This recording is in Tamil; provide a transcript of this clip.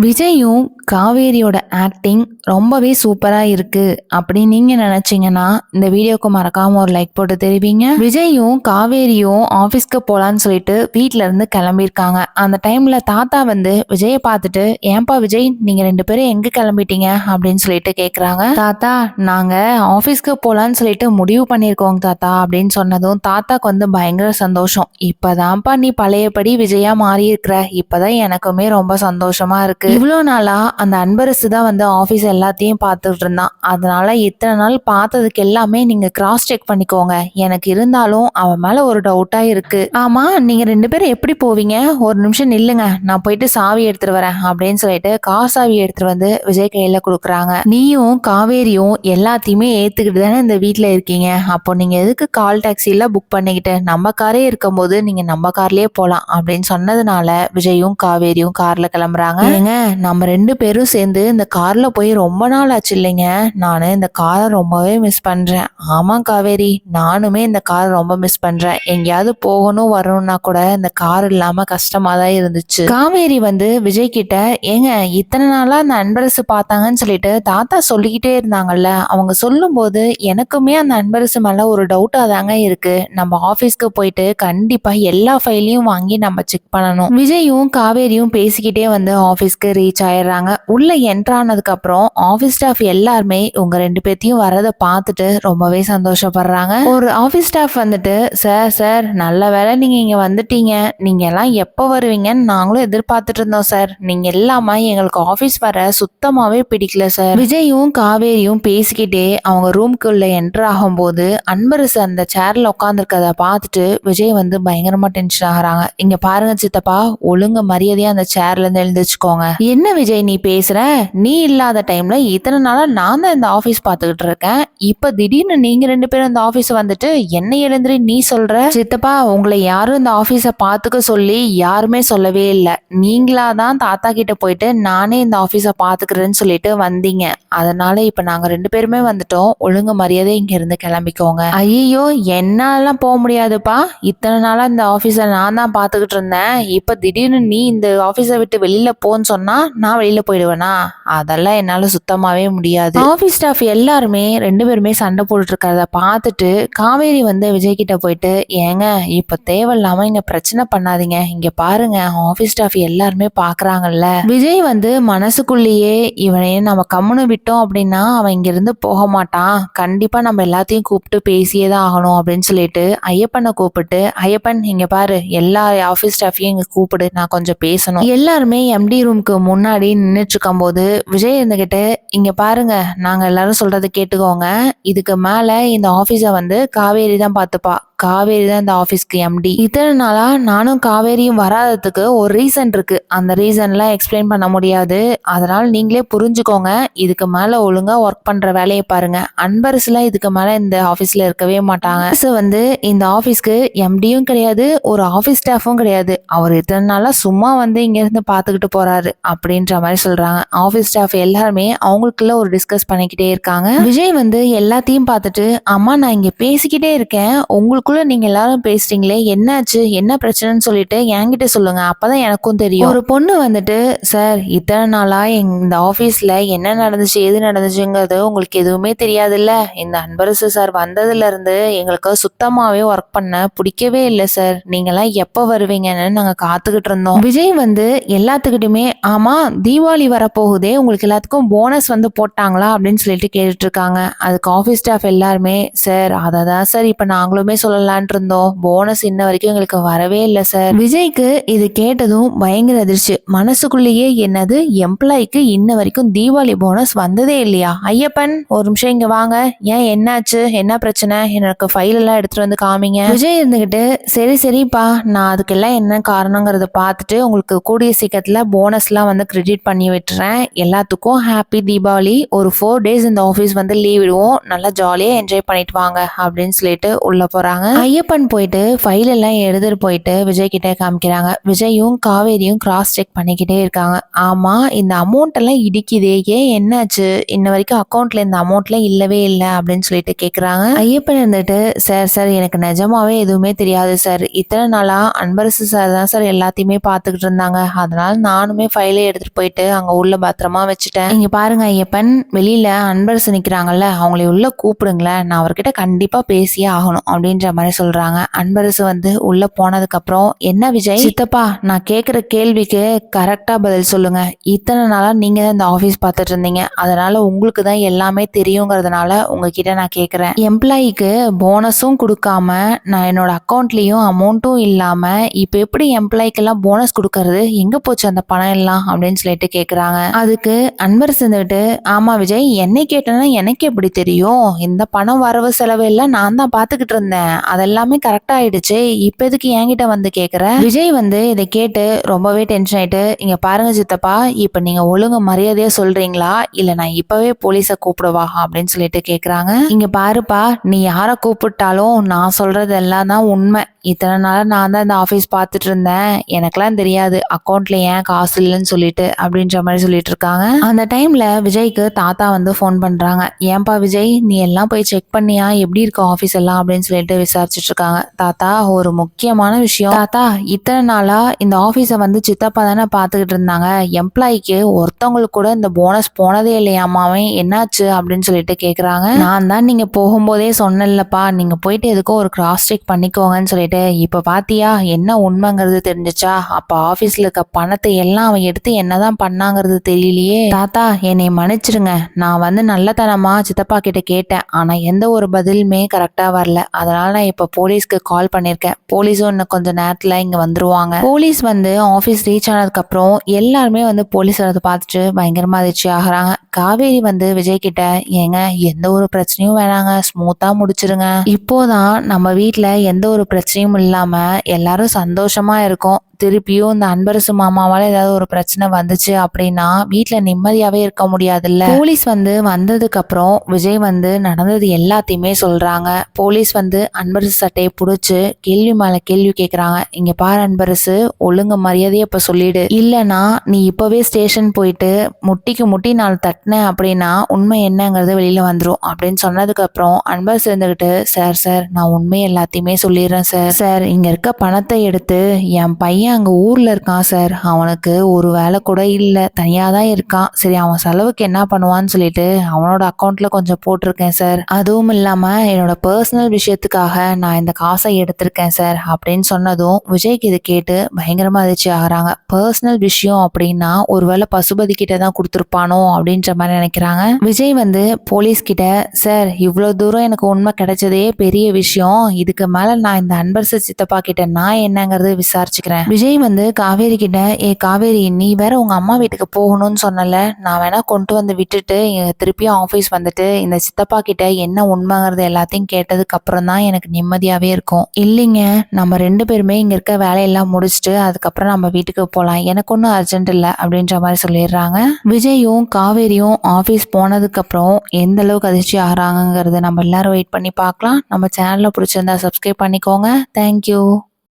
விஜயும் காவேரியோட ஆக்டிங் ரொம்பவே சூப்பராக இருக்குது அப்படின்னு நீங்கள் நினச்சிங்கன்னா இந்த வீடியோக்கு மறக்காமல் ஒரு லைக் போட்டு தெரிவிங்க. விஜயும் காவேரியும் ஆஃபீஸ்க்கு போகலான்னு சொல்லிட்டு வீட்டிலேருந்து இருந்து கிளம்பியிருக்காங்க. அந்த டைமில் தாத்தா வந்து விஜயை பார்த்துட்டு ஏன்பா விஜய் நீங்கள் ரெண்டு பேரும் எங்கே கிளம்பிட்டீங்க? அப்படின்னு சொல்லிட்டு கேட்குறாங்க தாத்தா நாங்கள் ஆஃபீஸ்க்கு போகலான்னு சொல்லிட்டு முடிவு பண்ணியிருக்கோங்க தாத்தா அப்படின்னு சொன்னதும் தாத்தாக்கு வந்து பயங்கர சந்தோஷம். இப்போதான்ப்பா நீ பழையபடி விஜயா மாறி இருக்கிற இப்போதான் எனக்குமே ரொம்ப சந்தோஷமாக இருக்குது இவ்வளோ நாளாக அந்த அன்பரசு தான் வந்து ஆஃபீஸ் எல்லாத்தையும் பார்த்துட்டு இருந்தான். அதனால் இத்தனை நாள் பார்த்ததுக்கு எல்லாமே நீங்கள் கிராஸ் செக் பண்ணிக்கோங்க. எனக்கு இருந்தாலும் அவன் மேலே ஒரு டவுட்டாக இருக்குது ஆமாம் நீங்கள் ரெண்டு பேரும் எப்படி போவீங்க? ஒரு நிமிஷம் நில்லுங்க. நான் போயிட்டு சாவி எடுத்துட்டு வரேன் அப்படின்னு சொல்லிட்டு கார் சாவி எடுத்துட்டு வந்து விஜய் கையில் கொடுக்குறாங்க. நீயும் காவேரியும் எல்லாத்தையுமே ஏற்றுக்கிட்டு தானே இந்த வீட்டில் இருக்கீங்க. அப்போ நீங்கள் எதுக்கு கால் டாக்ஸிலாம் புக் பண்ணிக்கிட்டு நம்ம காரே இருக்கும்போது நீங்கள் நம்ம கார்லேயே போகலாம் அப்படின்னு சொன்னதுனால விஜயும் காவேரியும் காரில் கிளம்புறாங்க. ஏங்க நம்ம ரெண்டு பேரும் சேர்ந்து இந்த காரில் போய் ரொம்ப நாள் ஆச்சு இல்லைங்க. நான் இந்த காரை ரொம்பவே மிஸ் பண்ணுறேன் ஆமாம் காவேரி நானுமே இந்த காரை ரொம்ப மிஸ் பண்ணுறேன் எங்கேயாவது போகணும் வரணும்னா கூட இந்த கார் இல்லாமல் கஷ்டமாக தான் இருந்துச்சு. காவேரி வந்து விஜய் கிட்ட ஏங்க இத்தனை நாளாக அந்த அன்பரசு பார்த்தாங்கன்னு சொல்லிட்டு தாத்தா சொல்லிக்கிட்டே இருந்தாங்கல்ல. அவங்க சொல்லும்போது எனக்குமே அந்த அன்பரசு மேலே ஒரு டவுட்டாக தாங்க இருக்குது நம்ம ஆஃபீஸ்க்கு போயிட்டு கண்டிப்பாக எல்லா ஃபைலையும் வாங்கி நம்ம செக் பண்ணணும். விஜயும் காவேரியும் பேசிக்கிட்டே வந்து ஆஃபீஸ்க்கு ரீச் ஆயிடுறாங்க. உள்ளே என்ட்ரானதுக்கப்புறம் ஆஃபீஸ் ஸ்டாஃப் எல்லாருமே உங்கள் ரெண்டு பேர்த்தையும் வரதை பார்த்துட்டு ரொம்பவே சந்தோஷப்படுறாங்க. ஒரு ஆஃபீஸ் ஸ்டாஃப் வந்துட்டு சார் சார் நல்ல வேளை நீங்கள் இங்கே வந்துட்டீங்க. நீங்கள் எல்லாம் எப்போ வருவீங்கன்னு நாங்களும் எதிர்பார்த்துட்டு இருந்தோம் சார் நீங்கள் எல்லாமே எங்களுக்கு ஆஃபீஸ் வர சுத்தமாகவே பிடிக்கல சார் விஜயும் காவேரியும் பேசிக்கிட்டே அவங்க ரூம்குள்ளே என்ட்ரு ஆகும்போது அன்பரசு அந்த சேரில் உட்காந்துருக்கத பார்த்துட்டு விஜய் வந்து பயங்கரமாக டென்ஷன் ஆகிறாங்க. இங்கே பாருங்க சித்தப்பா ஒழுங்கு மரியாதையாக அந்த சேர்லேருந்து எழுந்திரிச்சுக்கோங்க. என்ன விஜய் நீ பேசுகிறேன் நீ இல்லாத டைமில் இத்தனை நாளாக நான் தான் இந்த ஆஃபீஸ் பார்த்துக்கிட்டு இருக்கேன். இப்போ திடீர்னு நீங்கள் ரெண்டு பேரும் இந்த ஆஃபீஸ் வந்துட்டு என்னை எழுந்துரு நீ சொல்கிற சித்தப்பா உங்களை யாரும் இந்த ஆஃபீஸை பார்த்துக்க சொல்லி யாருமே சொல்லவே இல்லை. நீங்களா தான் தாத்தா கிட்ட போயிட்டு நானே இந்த ஆஃபீஸை பார்த்துக்கிறேன்னு சொல்லிட்டு வந்தீங்க. அதனால இப்போ நாங்கள் ரெண்டு பேருமே வந்துட்டோம். ஒழுங்கு மரியாதை இங்கேருந்து கிளம்பிக்கோங்க. ஐயோ என்னாலாம் போக முடியாதுப்பா. இத்தனை நாளாக இந்த ஆஃபீஸை நான் தான் பார்த்துக்கிட்டு இருந்தேன். இப்போ திடீர்னு நீ இந்த ஆஃபீஸை விட்டு வெளியில் போன்னு சொன்னால் நான் வெளியில் போய் போயிடுவேனா? அதெல்லாம் என்னால் சுத்தமாகவே முடியாது. ஆஃபீஸ் ஸ்டாஃப் எல்லாருமே ரெண்டு பேருமே சண்டை போட்டுட்டுருக்கறத பார்த்துட்டு காவேரி வந்து விஜய்கிட்ட போயிட்டு ஏங்க இப்போ தேவையில்லாம இங்கே பிரச்சனை பண்ணாதீங்க. இங்கே பாருங்க ஆஃபீஸ் ஸ்டாஃப் எல்லாருமே பார்க்குறாங்கல்ல விஜய் வந்து மனசுக்குள்ளேயே இவனையே நம்ம கம்முன்னு விட்டோம் அப்படின்னா அவன் இங்கேருந்து போக மாட்டான். கண்டிப்பாக நம்ம எல்லாத்தையும் கூப்பிட்டு பேசியே தான் ஆகணும் அப்படின்னு சொல்லிட்டு ஐயப்பனை கூப்பிட்டு ஐயப்பன் இங்கே பாரு எல்லா ஆஃபீஸ் ஸ்டாஃபையும் இங்கே கூப்பிடு. நான் கொஞ்சம் பேசணும். எல்லாருமே எம்டி ரூமுக்கு முன்னாடி நின்று நின்றுட்டு இருக்கும்போது விஜய் இருந்துகிட்டு இங்கே பாருங்க நாங்கள் எல்லாரும் சொல்கிறத கேட்டுக்கோங்க. இதுக்கு மேலே இந்த ஆஃபீஸை வந்து காவேரி தான் பார்த்துப்பா. காவேரி தான் இந்த ஆஃபீஸ்க்கு எம்டி இத்தனை நாளாக நானும் காவேரியும் வராததுக்கு ஒரு ரீசன் இருக்கு. அந்த ரீசன்லாம் எக்ஸ்பிளைன் பண்ண முடியாது. அதனால் நீங்களே புரிஞ்சுக்கோங்க. இதுக்கு மேலே ஒழுங்காக ஒர்க் பண்ணுற வேலையை பாருங்க. அன்பரசுலாம் இதுக்கு மேலே இந்த ஆஃபீஸில் இருக்கவே மாட்டாங்க. ஸோ வந்து இந்த ஆஃபீஸ்க்கு எம்டியும் கிடையாது ஒரு ஆஃபீஸ் ஸ்டாஃபும் கிடையாது. அவர் இத்தனை நாளாக சும்மா வந்து இங்கேருந்து பார்த்துக்கிட்டு போகிறாரு அப்படின்ற மாதிரி சொல்கிறாங்க ஆஃபீஸ் ஸ்டாஃப் எல்லாருமே அவங்களுக்குள்ள ஒரு டிஸ்கஸ் பண்ணிக்கிட்டே இருக்காங்க. விஜய் வந்து எல்லாத்தையும் பார்த்துட்டு அம்மா நான் இங்கே பேசிக்கிட்டே இருக்கேன். உங்களுக்குள்ள நீங்க எல்லாரும் பேசுறீங்களே என்னாச்சு? என்ன பிரச்சனைன்னு சொல்லிட்டு என்கிட்ட சொல்லுங்க. அப்பதான் எனக்கும் தெரியும். ஒரு பொண்ணு வந்துட்டு சார் இத்தனை நாளா எங்க இந்த ஆபீஸ்ல என்ன நடந்துச்சு எது நடந்துச்சுங்கிறது உங்களுக்கு எதுவுமே தெரியாதுல்ல? இந்த அன்பரசு சார் வந்ததுல இருந்து எங்களுக்கு சுத்தமாவே ஒர்க் பண்ண பிடிக்கவே இல்லை சார். நீங்கெல்லாம் எப்போ வருவீங்கன்னு நாங்க காத்துக்கிட்டு இருந்தோம். விஜய் வந்து எல்லாத்துக்கிட்டுமே ஆமா தீபாவளி வரப்போகுதே உங்களுக்கு எல்லாத்துக்கும் போனஸ் வந்து போட்டாங்களா? அப்படின்னு சொல்லிட்டு கேட்டுட்டு இருக்காங்க. அதுக்கு ஆஃபீஸ் ஸ்டாஃப் எல்லாருமே சார் அதை தான் சார் இப்போ நாங்களுமே சொல்லலான்ட்டு இருந்தோம் போனஸ் இன்ன வரைக்கும் எங்களுக்கு வரவே இல்லை சார் விஜய்க்கு இது கேட்டதும் பயங்கர அதிர்ச்சி. மனசுக்குள்ளேயே என்னது எம்ப்ளாய்க்கு இன்ன வரைக்கும் தீபாவளி போனஸ் வந்ததே இல்லையா? ஐயப்பன் ஒரு நிமிஷம் இங்க வாங்க. ஏன் என்னாச்சு? என்ன பிரச்சனை? எனக்கு ஃபைல் எல்லாம் எடுத்துட்டு வந்து காமிங்க. விஜய் இருந்துகிட்டு சரி சரிப்பா. நான் அதுக்கெல்லாம் என்ன காரணங்கிறத பார்த்துட்டு உங்களுக்கு கூடிய சீக்கிரத்துல போனஸ்லாம் வந்து கிரெடிட் பண்ணி விட்டுறேன். எல்லாத்துக்கும் ஹாப்பி தீபாவளி. ஒரு ஃபோர் டேஸ் இந்த ஆஃபீஸ் வந்து லீவ் விடுவோம். நல்லா ஜாலியாக என்ஜாய் பண்ணிட்டு வாங்க அப்படின்னு சொல்லிட்டு உள்ள போறாங்க. காமிக்கிறாங்க ஐயப்பன் போயிட்டு ஃபைல் எல்லாம் எடுத்துட்டு போயிட்டு விஜய் கிட்ட காமிக்கிறாங்க. விஜயும் காவேரியும் கிராஸ் செக் பண்ணிக்கிட்டே இருக்காங்க. ஆமா இந்த அமௌண்ட் எல்லாம் இடிக்குதே. ஏன் என்னாச்சு? இன்ன வரைக்கும் அக்கௌண்ட்ல இந்த அமௌண்ட்லாம் இல்லவே இல்லை அப்படின்னு சொல்லிட்டு கேக்குறாங்க. ஐயப்பன் இருந்துட்டு சார் சார் எனக்கு நிஜமாவே எதுவுமே தெரியாது சார் இத்தனை நாளா அன்பரசு சார் தான் சார் எல்லாத்தையுமே பார்த்துக்கிட்டு இருந்தாங்க. அதனால நானுமே ஃபைலே எடுத்துட்டு போயிட்டு அங்க உள்ள பத்திரமா வச்சுட்டேன். இங்க பாருங்க ஐயப்பன். வெளியில அன்பரசு நிக்கிறாங்கல்ல அவங்களை உள்ள கூப்பிடுங்களேன். நான் அவர்கிட்ட கண்டிப்பா பேசியே ஆகணும் அப்படின்ற மாதிரி சொல்றாங்க. அன்பரசு வந்து உள்ள போனதுக்கப்புறம் என்ன விஜய்? சித்தப்பா நான் கேட்குற கேள்விக்கு கரெக்டாக பதில் சொல்லுங்க. இத்தனை நாளாக நீங்கள் தான் இந்த ஆஃபீஸ் பார்த்துட்டு இருந்தீங்க. அதனால உங்களுக்கு தான் எல்லாமே தெரியுங்கிறதுனால உங்ககிட்ட நான் கேட்குறேன் எம்ப்ளாயிக்கு போனஸும் கொடுக்காம நான் என்னோட அக்கௌண்ட்லேயும் அமௌண்ட்டும் இல்லாமல் இப்போ எப்படி எம்ப்ளாய்க்கெல்லாம் போனஸ் கொடுக்கறது? எங்கே போச்சு அந்த பணம் எல்லாம்? அப்படின்னு சொல்லிட்டு கேட்குறாங்க அதுக்கு அன்பரசு இருந்துகிட்டு ஆமாம் விஜய் என்னை கேட்டேன்னா எனக்கு எப்படி தெரியும்? இந்த பணம் வரவு செலவு எல்லாம் நான் தான் பார்த்துக்கிட்டு இருந்தேன். அதெல்லாமே கரெக்டாக ஆயிடுச்சு. இப்ப எதுக்கு என்கிட்ட வந்து கேக்குற? விஜய் வந்து இதை கேட்டு ரொம்பவே டென்ஷன் ஆயிட்டு இங்க பாருங்க சித்தப்பா இப்ப நீங்க ஒழுங்கு மரியாதையா சொல்றீங்களா? இல்ல நான் இப்பவே போலீஸ கூப்பிடுவா? அப்படின்னு சொல்லிட்டு கேக்குறாங்க. இங்க பாருப்பா நீ யார கூப்பிட்டாலும் நான் சொல்றது எல்லாம் தான் உண்மை. இத்தனை நாள் நான் தான் இந்த ஆஃபீஸ் பார்த்துட்டு இருந்தேன். எனக்கெல்லாம் தெரியாது அக்கௌண்ட்ல ஏன் காசு இல்லைன்னு சொல்லிட்டு அப்படின்ற மாதிரி சொல்லிட்டு இருக்காங்க. அந்த டைம்ல விஜய்க்கு தாத்தா வந்து ஃபோன் பண்றாங்க. ஏன்பா விஜய் நீ எல்லாம் போய் செக் பண்ணியா? எப்படி இருக்கு ஆஃபீஸ் எல்லாம்? அப்படின்னு சொல்லிட்டு விசாரிச்சுட்டு இருக்காங்க தாத்தா ஒரு முக்கியமான விஷயம். தாத்தா இத்தனை நாளா இந்த ஆஃபீஸை வந்து சித்தப்பா தானே பார்த்துக்கிட்டு இருந்தாங்க எம்ப்ளாய்க்கு ஒருத்தவங்களுக்கு கூட இந்த போனஸ் போனதே இல்லையாமாவே என்னாச்சு அப்படின்னு சொல்லிட்டு கேக்குறாங்க. நான் தான் நீங்க போகும்போதே சொன்னேன்லப்பா. நீங்க போயிட்டு எதுக்கோ ஒரு கிராஸ் செக் பண்ணிக்கோங்கன்னு சொல்லிட்டு இப்ப பாத்தியா என்ன உண்மைங்கிறது தெரிஞ்சுச்சா? அப்ப ஆபீஸ்ல இருக்க பணத்தை எல்லாம் அவன் எடுத்து என்னதான் பண்ணாங்கிறது தெரியலையே. தாத்தா என்னை மன்னிச்சிடுங்க. நான் வந்து நல்லதனமா சித்தப்பா கிட்ட கேட்டேன். ஆனா எந்த ஒரு பதிலுமே கரெக்டா வரல. அதனால நான் இப்போ போலீஸ்க்கு கால் பண்ணியிருக்கேன் போலீஸும் இன்னும் கொஞ்சம் நேரத்தில் இங்கே வந்துருவாங்க. போலீஸ் வந்து ஆஃபீஸ் ரீச் ஆனதுக்கப்புறம் எல்லாருமே வந்து போலீஸ் வரது பார்த்துட்டு பயங்கரமாக அதிர்ச்சி ஆகிறாங்க. காவேரி வந்து விஜய் கிட்ட ஏங்க எந்த ஒரு பிரச்சனையும் வேணாங்க. ஸ்மூத்தாக முடிச்சிருங்க. இப்போதான் நம்ம வீட்டில் எந்த ஒரு பிரச்சனையும் இல்லாமல் எல்லாரும் சந்தோஷமாக இருக்கும். திருப்பியும் இந்த அன்பரசு மாமாவால ஏதாவது ஒரு பிரச்சனை வந்துச்சு அப்படின்னா வீட்டில் நிம்மதியாவே இருக்க முடியாதுல்ல. போலீஸ் வந்து வந்ததுக்கு அப்புறம் விஜய் வந்து நடந்தது எல்லாத்தையுமே சொல்றாங்க. போலீஸ் வந்து அன்பரசு சட்டையை புடிச்சு கேள்வி மேல கேள்வி கேக்குறாங்க. இங்க பாரு அன்பரசு ஒழுங்கு மரியாதையை இப்ப சொல்லிடு. இல்லனா நீ இப்பவே ஸ்டேஷன் போயிட்டு முட்டிக்கு முட்டி நாலு தட்டின அப்படின்னா உண்மை என்னங்கிறது வெளியில வந்துடும் அப்படின்னு சொன்னதுக்கு அப்புறம் அன்பரசு இருந்துகிட்டு சார் சார் நான் உண்மை எல்லாத்தையுமே சொல்லிடுறேன் சார். சார் இங்க இருக்க பணத்தை எடுத்து என் பையன் ஏன் அங்கே ஊரில் இருக்கான் சார். அவனுக்கு ஒரு வேலை கூட இல்லை. தனியாக தான் இருக்கான். சரி அவன் செலவுக்கு என்ன பண்ணுவான்னு சொல்லிட்டு அவனோட அக்கௌண்ட்டில் கொஞ்சம் போட்டிருக்கேன் சார். அதுவும் இல்லாமல் என்னோட பர்சனல் விஷயத்துக்காக நான் இந்த காசை எடுத்திருக்கேன் சார் அப்படின்னு சொன்னதும் விஜய்க்கு இது கேட்டு பயங்கரமாக அதிர்ச்சி ஆகுறாங்க. பர்சனல் விஷயம் அப்படின்னா ஒருவேளை பசுபதி கிட்ட தான் கொடுத்துருப்பானோ அப்படின்ற மாதிரி நினைக்கிறாங்க. விஜய் வந்து போலீஸ் கிட்ட சார் இவ்வளோ தூரம் எனக்கு உண்மை கிடைச்சதே பெரிய விஷயம். இதுக்கு மேலே நான் இந்த அன்பரசு சித்தப்பா கிட்ட நான் என்னங்கிறது விசாரிச்சுக்கிறேன். விஜய் வந்து காவேரி கிட்ட ஏ காவேரி நீ வேற உங்க அம்மா வீட்டுக்கு போகணும்னு சொன்னல. நான் வேணா கொண்டு வந்து விட்டுட்டு இங்க திருப்பியும் ஆஃபீஸ் வந்துட்டு இந்த சித்தப்பா கிட்ட என்ன உண்மைங்கிறது எல்லாத்தையும் கேட்டதுக்கு அப்புறம் தான் எனக்கு நிம்மதியாவே இருக்கும். இல்லைங்க நம்ம ரெண்டு பேருமே இங்க இருக்க வேலையெல்லாம் முடிச்சுட்டு அதுக்கப்புறம் நம்ம வீட்டுக்கு போகலாம் எனக்கு ஒன்றும் அர்ஜென்ட் இல்லை அப்படின்ற மாதிரி சொல்லிடுறாங்க. விஜயும் காவேரியும் ஆஃபீஸ் போனதுக்கு அப்புறம் எந்த அளவுக்கு அதிர்ச்சி ஆகிறாங்கங்கிறத நம்ம எல்லாரும் வெயிட் பண்ணி பார்க்கலாம். நம்ம சேனலை பிடிச்சிருந்தா சப்ஸ்கிரைப் பண்ணிக்கோங்க. தேங்க்யூ